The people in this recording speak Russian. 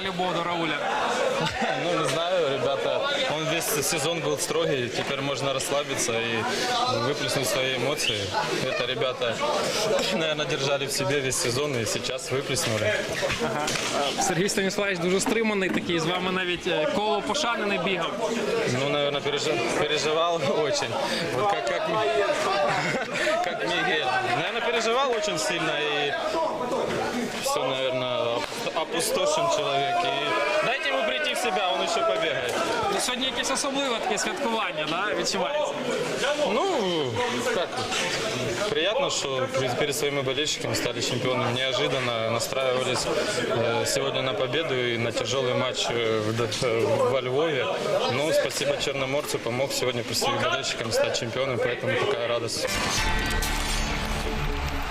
любов до Рауля? Ну, не знаю, ребята, он весь сезон был строгий, теперь можно расслабиться и выплеснуть свои эмоции. Это ребята, наверное, держали в себе весь сезон и сейчас выплеснули. Сергій Станіславович дуже стриманий, такий з вами навіть е, коло пошани не бігав. Ну, наверное, пережи- переживал очень. Вот как, как, Ми- как Мигель. Наверное, переживал очень сильно и все, наверное, оп- опустошен человек. И дайте ему прийти в себя, он еще побегает. Ну, Сьогодні якесь особливе таке святкування, да? відчувається. Ну, как, приятно, что перед- перед своими болельщиками стали чемпионами. Неожиданно настраивались э, сегодня на победу и на тяжелый матч э, в Д- э, во Львове. Ну, спасибо Черноморцу, помог сегодня перед своими болельщиками стать чемпионом, поэтому такая радость.